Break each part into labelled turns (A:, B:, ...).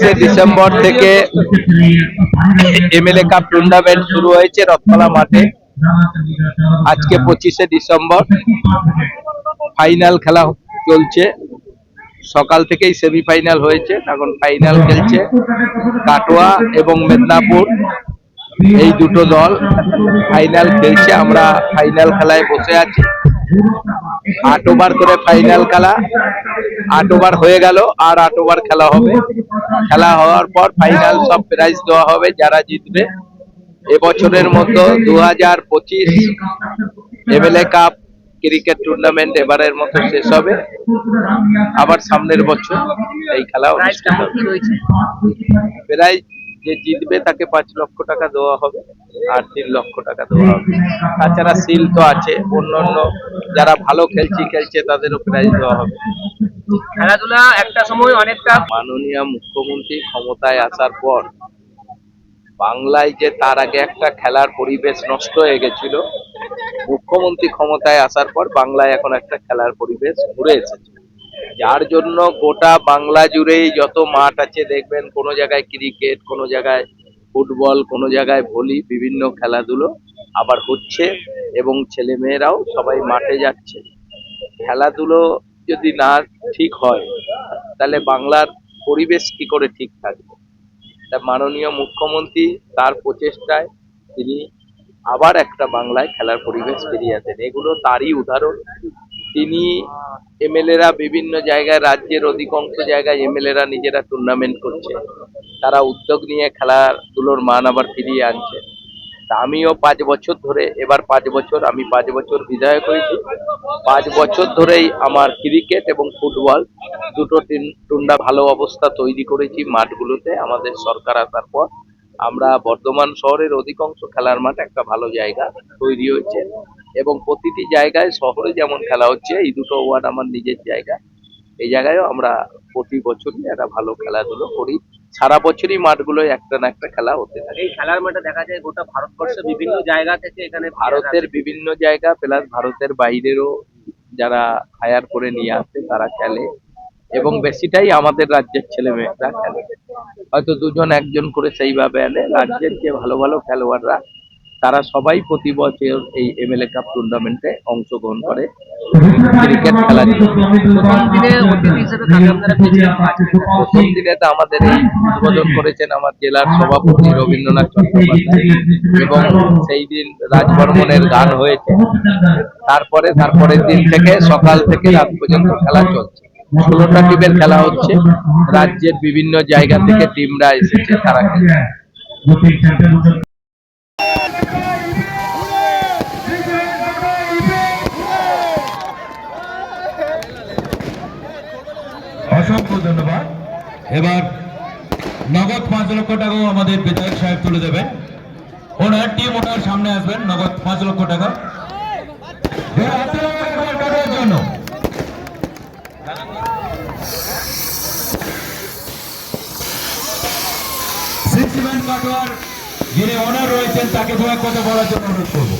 A: হ্যাঁ
B: ডিসেম্বর থেকে MLA cup tournament শুরু হয়েছে রথতলা মাঠে। আজকে পঁচিশে ডিসেম্বর। ফাইনাল খেলা চলছে। সকাল থেকেই সেমিফাইনাল হয়েছে। এখন ফাইনাল খেলছে কাটোয়া এবং মেদিনীপুর। এই দুটো দল ফাইনাল খেলছে। আমরা ফাইনাল খেলায় বসে আছি। আট ওভার করে ফাইনাল খেলা। আট ওভার হয়ে গেল আর আট ওভার খেলা হবে। খেলা হওয়ার পর ফাইনাল সব প্রাইজ দেওয়া হবে যারা জিতবে। এবছরের মতো দু হাজার পঁচিশ এমএলএ কাপ ক্রিকেট টুর্নামেন্ট এবারের মতো শেষ হবে। আবার সামনের বছর এই খেলা অনুষ্ঠিত হবে। প্রাইজ যে জিতবে তাকে পাঁচ লক্ষ টাকা দেওয়া হবে আর তিন লক্ষ টাকা দেওয়া হবে। তাছাড়া সিল তো আছে। অন্য অন্য যারা ভালো খেলছে খেলছে তাদেরও প্রাইজ দেওয়া হবে।
A: খেলাধুলা একটা সময় অনেকটা
B: মাননীয় মুখ্যমন্ত্রী ক্ষমতায় আসার পর বাংলায় যে তার আগে একটা খেলার পরিবেশ নষ্ট হয়ে গেছিল মুখ্যমন্ত্রী ক্ষমতায় আসার পর বাংলায় এখন একটা খেলার পরিবেশ ঘুরে এসেছে। যার জন্য গোটা বাংলা জুড়েই যত মাঠ আছে, দেখবেন কোনো জায়গায় ক্রিকেট, কোনো জায়গায় ফুটবল, কোনো জায়গায় ভলি, বিভিন্ন খেলাধুলো আবার হচ্ছে এবং ছেলে মেয়েরাও সবাই মাঠে যাচ্ছে। খেলাধুলো যদি না ঠিক হয়, তাহলে বাংলার পরিবেশ কি করে ঠিক থাকবে? তা মাননীয় মুখ্যমন্ত্রী তার প্রচেষ্টায় তিনি আবার একটা বাংলায় খেলার পরিবেশ ফিরিয়ে আছেন এগুলো তারই উদাহরণ। তিনি এমএলএরা বিভিন্ন জায়গায়, রাজ্যের অধিকাংশ জায়গায় এমএলএরা নিজেরা টুর্নামেন্ট করছে। তারা উদ্যোগ নিয়ে খেলাধুলোর মান আবার ফিরিয়ে আনছে। তা আমিও পাঁচ বছর ধরে, এবার পাঁচ বছর, আমি পাঁচ বছর বিধায়ক হয়েছি। পাঁচ বছর ধরেই আমার ক্রিকেট এবং ফুটবল দুটো টুর্না ভালো অবস্থা তৈরি করেছি মাঠগুলোতে, আমাদের সরকার আসার পর। আমরা বর্ধমান শহরের অধিকাংশ খেলার মাঠ একটা ভালো জায়গা তৈরি হয়েছে। এবং প্রতিটি জায়গায় শহরে যেমন খেলা হচ্ছে এই দুটো ওয়ার্ড আমার নিজের জায়গা। এই জায়গায়ও আমরা প্রতি বছরই একটা ভালো খেলাধুলো করি। সারা বছরই মাঠগুলোয় একটা না একটা খেলা হতে থাকে।
A: এই খেলার মাঠে দেখা যায় গোটা ভারতবর্ষের বিভিন্ন জায়গা থেকে এখানে
B: ভারতের বিভিন্ন জায়গা প্লাস ভারতের বাইরেরও যারা হায়ার করে নিয়ে আসে তারা খেলে। এবং বেশিটাই আমাদের রাজ্যের ছেলে মেয়েরা খেলে। হয়তো দুজন একজন করে সেইভাবে এনে রাজ্যের যে ভালো ভালো খেলোয়াড়রা তারা সবাই প্রতি বছর এই এমএলএ কাপ টুর্নামেন্টে অংশগ্রহণ করে। ক্রিকেট খেলার
A: প্রথম দিনে অতিথি হিসেবে কাকে আপনারা পেয়েছিলেন
B: প্রথম দিনে তো আমাদের এই উদ্বোধন করেছেন আমার জেলার সভাপতি রবীন্দ্রনাথ চট্টোপাধ্যায়। এবং সেই দিন রাজবর্মনের গান হয়েছে। তারপরে তারপরের দিন থেকে সকাল থেকে রাত পর্যন্ত খেলা চলছে। ষোলোটা টিমের খেলা হচ্ছে। রাজ্যের বিভিন্ন জায়গা থেকে টিমরা এসেছে তারা খেলছে।
C: ধন্যবাদ। এবার নগদ পাঁচ লক্ষ টাকাও আমাদের বিধায়ক সাহেব তুলে দেবেন। ওনার টিম ওনার সামনে আসবেন, নগদ পাঁচ লক্ষ টাকা। যিনি ওনার রয়েছেন, তাকে এক কথা বলার জন্য অনুরোধ করব।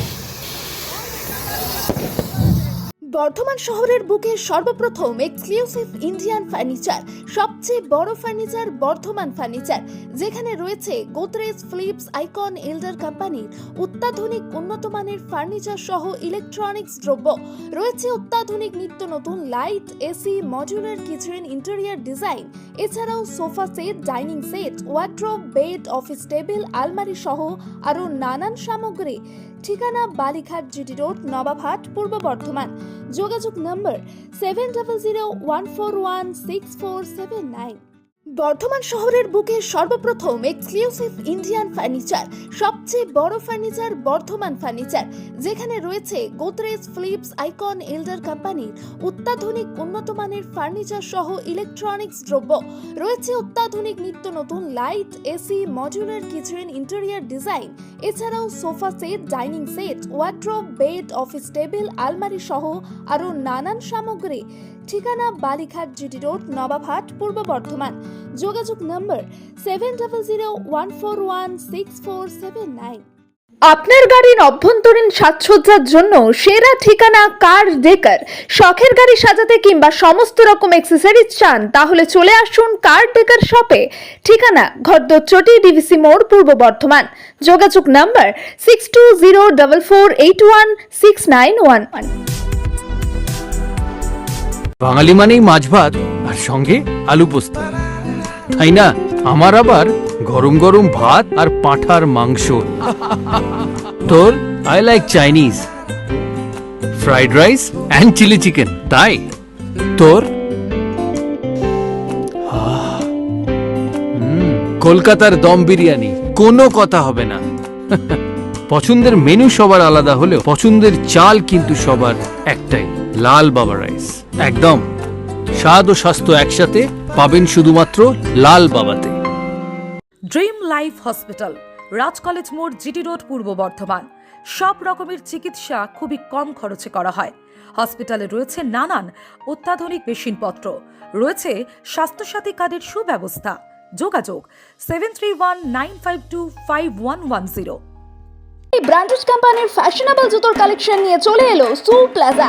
D: বর্ধমান শহরের বুকে সর্বপ্রথম এক্সক্লুসিভ ইন্ডিয়ান ফার্নিচার সবচেয়ে বড় ফার্নিচার বর্ধমান ফার্নিচার যেখানে রয়েছে গোদরেজ ফিলিপস আইকন এল্ডার কোম্পানির অত্যাধুনিক উন্নত মানের ফার্নিচার সহ ইলেকট্রনিক্স দ্রব্য। রয়েছে অত্যাধুনিক নিত্য নতুন light AC modular kitchen interior design এছাড়াও sofa set dining set wardrobe bed office table আলমারি সহ আরও নানান সামগ্রী। ঠিকানা বালিঘাট জিটি রোড, নবাবহাট, পূর্ব বর্ধমান। যোগাযোগ number seven double zero one four one six four seven nine Bardhaman শহরের বুকে সর্বপ্রথম এক্সক্লুসিভ ইন্ডিয়ান ফার্নিচার, সবচেয়ে বড় ফার্নিচার বর্ধমান ফার্নিচার, যেখানে রয়েছে গোদরেজ ফিলিপস আইকন এল্ডার কোম্পানির অত্যাধুনিক উন্নত মানের ফার্নিচার সহ ইলেকট্রনিক্স দ্রব্য। রয়েছে অত্যাধুনিক নিত্য নতুন light, AC, modular, kitchen, interior design, এছাড়াও sofa set, dining set, wardrobe, bed, office table, আলমারি সহ আরও নানান সামগ্রী। ঠিকানা বালিঘাট জিটি রোড, নবাবহাট, পূর্ব বর্ধমান। যোগাযোগ number seven double zero one four one six four seven nine.
E: আপনার গাড়ির অভ্যন্তরীণ সাজসজ্জার জন্য সেরা ঠিকানা কার ডেকার? শখের গাড়ি সাজাতে কিংবা সমস্ত রকম অ্যাক্সেসরিজ চান, তাহলে চলে আসুন কার ডেকার শপে। ঠিকানা ঘরদোর ঘরদচটি ডিভিসি মোড়, পূর্ব বর্ধমান। যোগাযোগ number six two zero double four eight one six nine one one
F: বাঙালি মানেই মাছ ভাত আর সঙ্গে আলু পোস্ত। তাই না? আমার আবার গরম গরম ভাত আর পাঁঠার মাংস। তোর I like Chinese. Fried rice and chilli chicken, তাই? তোর? কলকাতার দম বিরিয়ানি, কোনো কথা হবে না। পছন্দের মেনু সবার আলাদা হলেও পছন্দের চাল কিন্তু সবার একটাই। লাল বাবা রাইস একদম। স্বাদ ও স্বাস্থ্য একসাথে পাবেন শুধুমাত্র লাল বাবাতে।
G: Dream life hospital Raj college মোড় জিটি রোড পূর্ব বর্ধমান। সব রকমের চিকিৎসা খুবই কম খরচে করা হয়। হসপিটালে রয়েছে নানান অত্যাধুনিক মেশিনপত্র। রয়েছে স্বাস্থ্যসাথী কার্ডের সুব্যবস্থা। যোগাযোগ seven three one nine five two five one one zero
E: এই ব্র্যান্ডেড কোম্পানির ফ্যাশনেবল জুতোর কালেকশন নিয়ে চলে এলো সু প্লাজা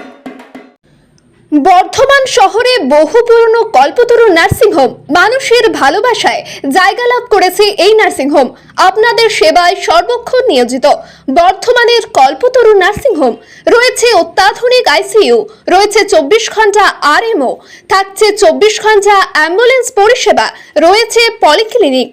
E: বর্ধমান শহরে বহু পুরনো কল্পতরু নার্সিংহোম মানুষের ভালোবাসায় জায়গা লাভ করেছে এই নার্সিংহোম আপনাদের সেবায় সর্বক্ষণ নিয়োজিত। বর্ধমানের কল্পতরু নার্সিংহোম রয়েছে অত্যাধুনিক আইসিইউ রয়েছে চব্বিশ ঘণ্টা আরএমও থাকছে চব্বিশ ঘণ্টা অ্যাম্বুলেন্স পরিষেবা, রয়েছে পলিক্লিনিক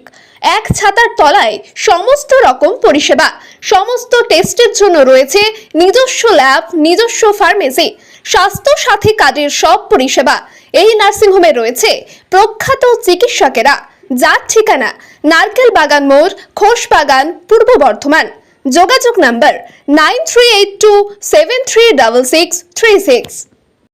E: এক ছাতার তলায় সমস্ত রকম পরিষেবা, সমস্ত টেস্টের জন্য রয়েছে নিজস্ব ল্যাব নিজস্ব ফার্মেসি স্বাস্থ্য সাথী কার্ডের সব পরিষেবা। এই নার্সিংহোমে রয়েছে প্রখ্যাত চিকিৎসকেরা। যার ঠিকানা নারকেল বাগান মোড় খোস বাগান, পূর্ব বর্ধমান। যোগাযোগ number nine three eight two seven three double six three six